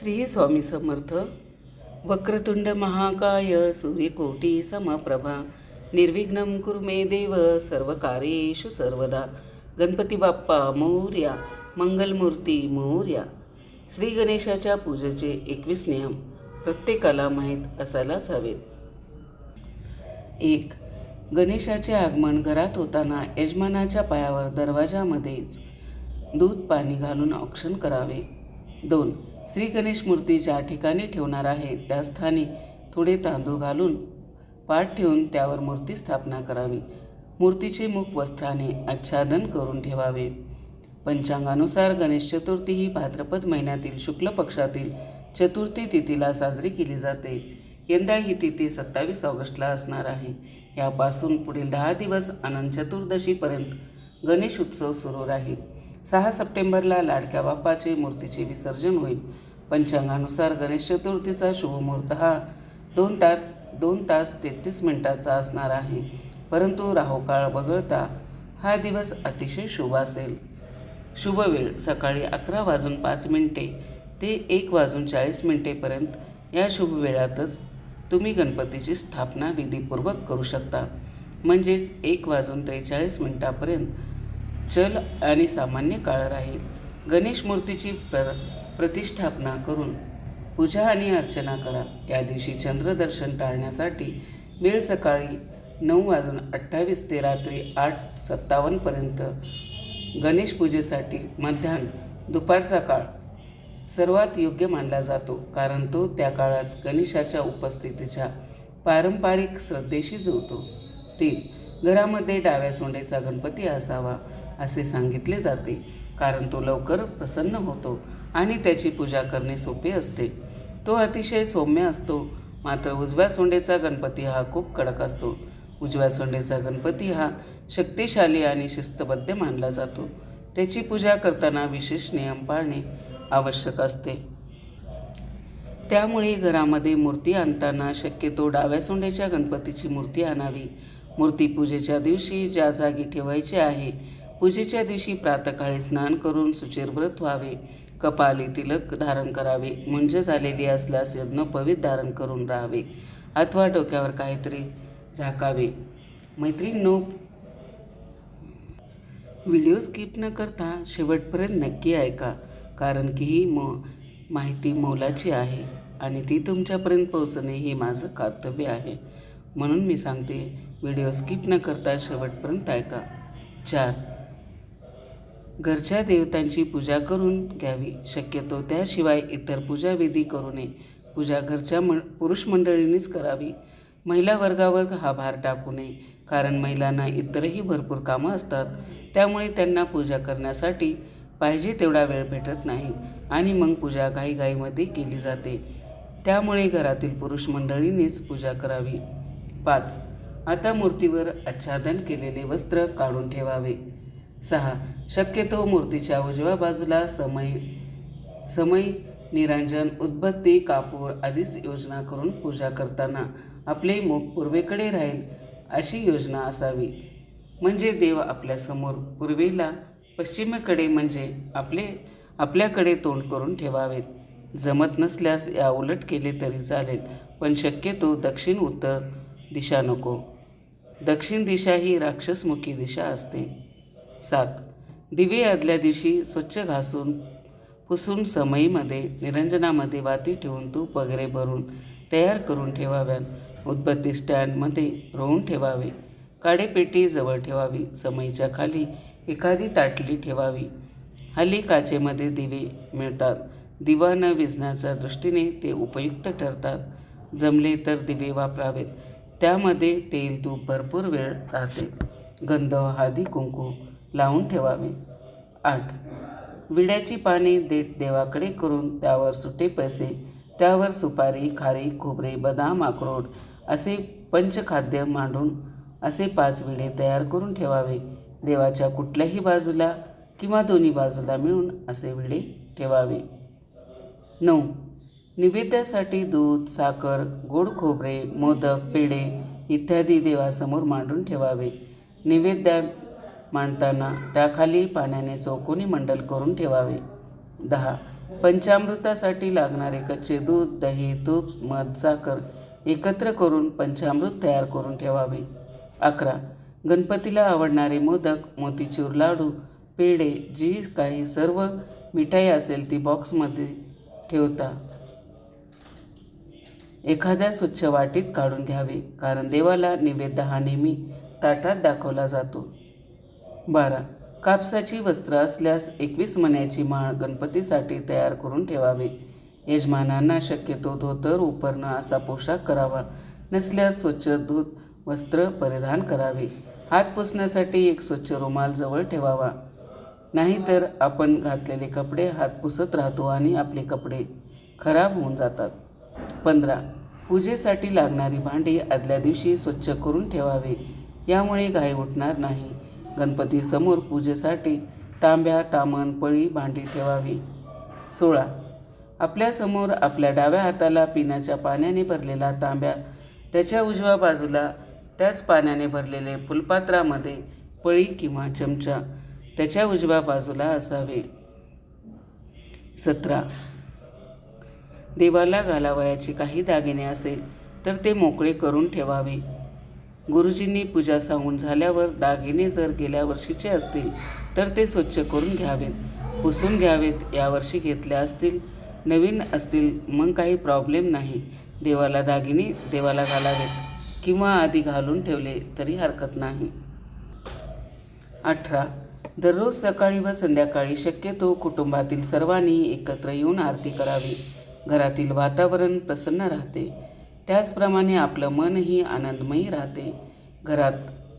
श्री स्वामी समर्थ. वक्रतुंड महाकाय सूर्यकोटी समप्रभा. निर्विघ्न कुरु मे देव सर्व कार्येषु सर्वदा. गणपती बाप्पा मोर्या मंगलमूर्ती मोर्या. श्री गणेशाच्या पूजेचे एकवीस नियम प्रत्येकाला माहीत असायलाच हवेत. एक गणेशाचे आगमन घरात होताना यजमानाच्या पायावर दरवाजामध्येच दूध पाणी घालून औक्षण करावे. दोन श्री गणेश मूर्ती ज्या ठिकाणी ठेवणार आहे त्या स्थानी थोडे तांदूळ घालून पाठ ठेवून त्यावर मूर्ती स्थापना करावी. मूर्तीचे मुख वस्त्राने आच्छादन करून ठेवावे. पंचांगानुसार गणेश चतुर्थी ही भाद्रपद महिन्यातील शुक्ल पक्षातील चतुर्थी तिथीला साजरी केली जाते. यंदा ही तिथी सत्तावीस ऑगस्टला असणार आहे. यापासून पुढील दहा दिवस अनंत चतुर्दशीपर्यंत गणेश उत्सव सुरू राहील. सहा सप्टेंबरला लाडक्या बाप्पाचे मूर्तीचे विसर्जन होईल. पंचांगानुसार गणेश चतुर्थीचा शुभमुहूर्त हा दोन तास दोन तास तेहतीस मिनिटाचा असणार आहे. परंतु राहुकाळ वगळता हा दिवस अतिशय शुभ असेल. शुभ वेळ सकाळी अकरा वाजून पाच मिनिटे ते एक वाजून चाळीस मिनिटेपर्यंत या शुभ वेळातच तुम्ही गणपतीची स्थापना विधीपूर्वक करू शकता. म्हणजेच एक वाजून त्रेचाळीस मिनिटापर्यंत चल आणि सामान्य काळ राहील. गणेश मूर्तीची प्र प्रतिष्ठापना करून पूजा आणि अर्चना करा. या दिवशी चंद्रदर्शन टाळण्यासाठी वेळ सकाळी नऊ वाजून अठ्ठावीस ते रात्री आठ सत्तावन्नपर्यंत गणेश पूजेसाठी मध्यान्ह दुपारचा काळ सर्वात योग्य मानला जातो कारण तो त्या काळात गणेशाच्या उपस्थितीच्या पारंपरिक श्रद्धेशी जुळतो. तीन घरामध्ये डाव्या सोंडेचा गणपती असावा असे सांगितले जाते. कारण तो लवकर प्रसन्न होतो आणि त्याची पूजा करणे सोपे असते. तो अतिशय सौम्य असतो. मात्र उजव्या सोंडेचा गणपती हा खूप कडक असतो. उजव्या सोंडेचा गणपती हा शक्तिशाली आणि शिस्तबद्ध मानला जातो. त्याची पूजा करताना विशेष नियम पाळणे आवश्यक असते. त्यामुळे घरामध्ये मूर्ती आणताना शक्यतो डाव्या सोंडेच्या गणपतीची मूर्ती आणावी. मूर्ती पूजेच्या दिवशी ज्या जागी ठेवायची आहे पूजेच्या दिवशी प्रातकाळी स्नान करून सुचिरव्रत व्हावे. कपाली तिलक धारण करावे मुंज झालेली असल्यास यज्ञोपवीत धारण करून राहावे. अथवा डोक्यावर काहीतरी झाकावे. मैत्रिणींनो व्हिडिओ स्किप न करता शेवटपर्यंत नक्की ऐका कारण की ही मो माहिती मोलाची आहे आणि ती तुमच्यापर्यंत पोहोचणे हे माझं कर्तव्य आहे. म्हणून मी सांगते व्हिडिओ स्किप न करता शेवटपर्यंत ऐका. चार. घरच्या देवतांची पूजा करून घ्यावी. शक्यतो त्याशिवाय इतर पूजाविधी करू नये. पूजा घरच्या म पुरुष मंडळींनीच करावी. महिला वर्गावर हा भार टाकू नये. कारण महिलांना इतरही भरपूर कामं असतात. त्यामुळे त्यांना पूजा करण्यासाठी पाहिजे तेवढा वेळ भेटत नाही आणि मग पूजा घाईघाईमध्ये केली जाते. त्यामुळे घरातील पुरुष मंडळींनीच पूजा करावी. पाच. आता मूर्तीवर आच्छादन केलेले वस्त्र काढून ठेवावे. सहा. शक्यतो मूर्तीच्या उजव्या बाजूला समय समय निरांजन उद्बत्ती कापूर आदीच योजना करून पूजा करताना आपले मुख पूर्वेकडे राहील अशी योजना असावी. म्हणजे देव आपल्यासमोर पूर्वेला पश्चिमेकडे म्हणजे आपले आपल्याकडे तोंड करून ठेवावेत. जमत नसल्यास या उलट केले तरी चालेल पण शक्यतो दक्षिण उत्तर दिशा नको. दक्षिण दिशा ही राक्षसमुखी दिशा असते. सात. दिवे आदल्या दिवशी स्वच्छ घासून पुसून समईमध्ये निरंजनामध्ये वाती ठेवून तूप वगैरे भरून तयार करून ठेवाव्यात. उदबत्ती स्टँडमध्ये रोवून ठेवावे. काडेपेटी जवळ ठेवावी. समईच्या खाली एखादी ताटली ठेवावी. हल्ली काचेमध्ये दिवे मिळतात. दिवा न विझण्याच्या दृष्टीने ते उपयुक्त ठरतात. जमले तर दिवे वापरावेत. त्यामध्ये तेल तूप भरपूर वेळ राहते. गंध हळदी कुंकू लावून ठेवावे. आठ. विड्याची पाने देठ देवाकडे करून त्यावर सुटे पैसे त्यावर सुपारी खारी खोबरे बदाम अक्रोड असे पंचखाद्य मांडून असे पाच विडे तयार करून ठेवावे. देवाच्या कुठल्याही बाजूला किंवा दोन्ही बाजूला मिळून असे विडे ठेवावे. नऊ. निवेद्यासाठी दूध साखर गोड खोबरे मोदक पेढे इत्यादी देवासमोर मांडून ठेवावे. नैवेद्यात मांडताना त्याखाली पाण्याने चौकोनी मंडल करून ठेवावे. दहा. पंचामृतासाठी लागणारे कच्चे दूध दही तूप मध साखर एकत्र करून पंचामृत तयार करून ठेवावे. अकरा. गणपतीला आवडणारे मोदक मोतीचूर लाडू पेढे जी काही सर्व मिठाई असेल ती बॉक्समध्ये ठेवता. एखाद्या स्वच्छ वाटीत काढून घ्यावे कारण देवाला निवेद्य हा नेहमी ताटात दाखवला जातो. बारा. कापसाची वस्त्र असल्यास एकवीस मण्याची माळ गणपतीसाठी तयार करून ठेवावे. यजमानांना शक्यतो धोतर उपरणं असा पोशाख करावा. नसल्यास स्वच्छ दूध वस्त्र परिधान करावे. हात पुसण्यासाठी एक स्वच्छ रुमाल जवळ ठेवावा. नाहीतर आपण घातलेले कपडे हात पुसत राहतो आणि आपले कपडे खराब होऊन जातात. पंधरा. पूजेसाठी लागणारी भांडी आदल्या दिवशी स्वच्छ करून ठेवावे. यामुळे घाई उठणार नाही. गणपतीसमोर पूजेसाठी तांब्या तामण पळी भांडी ठेवावी. सोळा. आपल्यासमोर आपल्या डाव्या हाताला पिण्याच्या पाण्याने भरलेला तांब्या त्याच्या उजव्या बाजूला त्याच पाण्याने भरलेले फुलपात्रामध्ये पळी किंवा चमचा त्याच्या उजव्या बाजूला असावे. सतरा. देवाला घालावयाचे काही दागिने असेल तर ते मोकळे करून ठेवावे. गुरुजींनी पूजा सांगून झाल्यावर दागिने जर गेल्या वर्षीचे असतील तर ते स्वच्छ करून घ्यावेत पुसून घ्यावेत यावर्षी घेतल्या असतील नवीन असतील मग काही प्रॉब्लेम नाही. देवाला दागिने देवाला घालावेत किंवा आधी घालून ठेवले तरी हरकत नाही. अठरा. दररोज सकाळी व संध्याकाळी शक्यतो कुटुंबातील सर्वांनी एकत्र येऊन आरती करावी. घरातील वातावरण प्रसन्न राहते. त्याचप्रमाणे आपलं मनही आनंदमयी राहते. घरात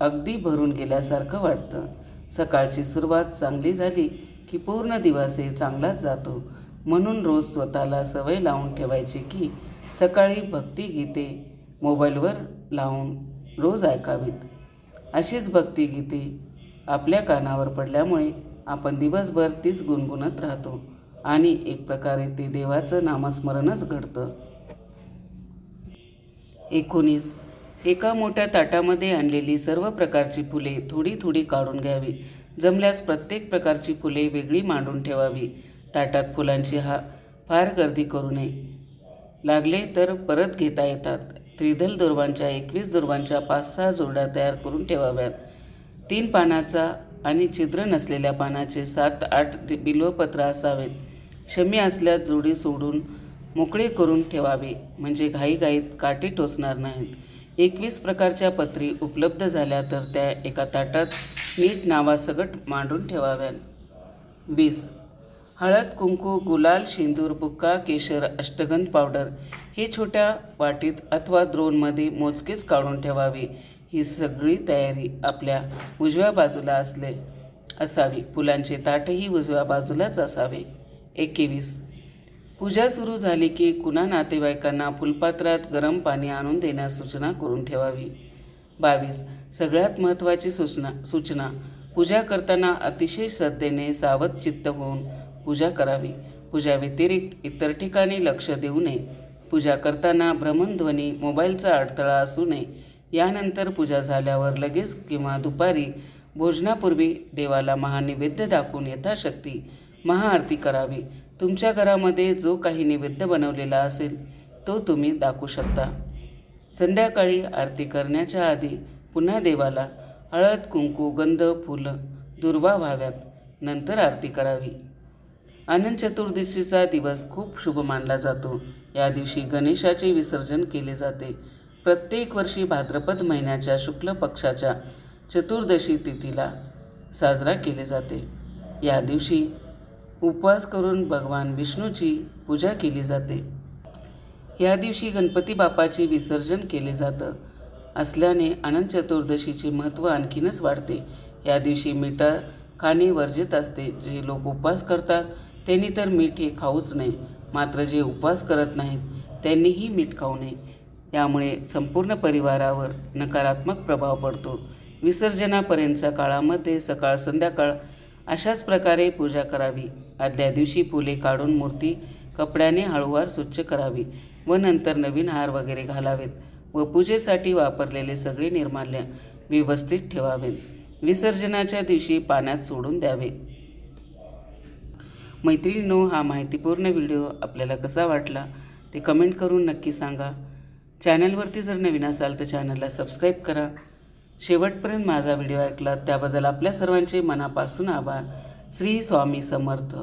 अगदी भरून गेल्यासारखं वाटतं. सकाळची सुरुवात चांगली झाली की पूर्ण दिवस हे चांगलाच जातो. म्हणून रोज स्वतःला सवय लावून ठेवायची की सकाळी भक्तिगीते मोबाईलवर लावून रोज ऐकावीत. अशीच भक्तिगीते आपल्या कानावर पडल्यामुळे आपण दिवसभर तीच गुणगुणत राहतो. आणि एक प्रकारे ते देवाचं नामस्मरणच घडतं. एकोणीस. एका मोठ्या ताटामध्ये आणलेली सर्व प्रकारची फुले थोडी थोडी काढून घ्यावी. जमल्यास प्रत्येक प्रकारची फुले वेगळी मांडून ठेवावी. ताटात फुलांची हा फार गर्दी करू नये. लागले तर परत घेता येतात. त्रिदल दुर्वांच्या एकवीस दुर्वांच्या पाच सहा जोड्या तयार करून ठेवाव्यात. तीन पानाचा आणि छिद्र नसलेल्या पानाचे सात आठ बिलोपत्र असावेत. शमी असल्यास जोडी सोडून मोकळे करून ठेवावे. म्हणजे घाईघाईत काठी टोचणार नाहीत. एकवीस प्रकारच्या पत्री उपलब्ध झाल्या तर त्या एका ताटात नीट नावासकट मांडून ठेवाव्यात. वीस. हळद कुंकू गुलाल शेंदूर बुक्का केशर अष्टगंध पावडर हे छोट्या वाटीत अथवा द्रोणमध्ये मोजकेच काढून ठेवावे. ही सगळी तयारी आपल्या उजव्या बाजूला असले असावी. फुलांचे ताटही उजव्या बाजूलाच असावे. एकवीस. पूजा सुरू झाली की कुणा नातेवाईकांना फुलपात्रात गरम पाणी आणून देण्यास सूचना करून ठेवावी. बावीस. सगळ्यात महत्त्वाची सूचना सूचना. पूजा करताना अतिशय श्रद्धेने सावध चित्त होऊन पूजा करावी. पूजा व्यतिरिक्त इतर ठिकाणी लक्ष देऊ नये. पूजा करताना भ्रमणध्वनी मोबाईलचा अडथळा असू नये. यानंतर पूजा झाल्यावर लगेच किंवा दुपारी भोजनापूर्वी देवाला महानिवेद्य दाखवून यथाशक्ती महाआरती करावी. तुमच्या घरामध्ये जो काही नैवेद्य बनवलेला असेल तो तुम्ही दाखवू शकता. संध्याकाळी आरती करण्याच्या आधी पुन्हा देवाला हळद कुंकू गंध फुलं दुर्वा व्हाव्यात. नंतर आरती करावी. अनंत चतुर्दशीचा दिवस खूप शुभ मानला जातो. या दिवशी गणेशाचे विसर्जन केले जाते. प्रत्येक वर्षी भाद्रपद महिन्याच्या शुक्ल पक्षाच्या चतुर्दशी तिथीला साजरा केले जाते. या दिवशी उपवास करून भगवान विष्णूची पूजा केली जाते. या दिवशी गणपती बापाचे विसर्जन केले जातं. असल्याने अनंत चतुर्दशीचे महत्त्व आणखीनच वाढते. या दिवशी मिठा खाणे वर्जित असते. जे लोक उपवास करतात त्यांनी तर मीठ हे खाऊच नये. मात्र जे उपवास करत नाहीत त्यांनीही मीठ खाऊ नये. यामुळे संपूर्ण परिवारावर नकारात्मक प्रभाव पडतो. विसर्जनापर्यंतच्या काळामध्ये सकाळ संध्याकाळ अशाच प्रकारे पूजा करावी. आदल्या दिवशी फुले काढून मूर्ती कपड्याने हळूवार स्वच्छ करावी व नंतर नवीन हार वगैरे घालावेत व पूजेसाठी वापरलेले सगळे निर्माल्य व्यवस्थित ठेवावेत. विसर्जनाच्या दिवशी पाण्यात सोडून द्यावे. मैत्रिणींनो हा माहितीपूर्ण व्हिडिओ आपल्याला कसा वाटला ते कमेंट करून नक्की सांगा. चॅनलवरती जर नवीन असाल तर चॅनलला सबस्क्राईब करा. शेवटपर्यंत माझा व्हिडिओ ऐकला त्याबद्दल आपल्या सर्वांचे मनापासून आभार. श्री स्वामी समर्थ.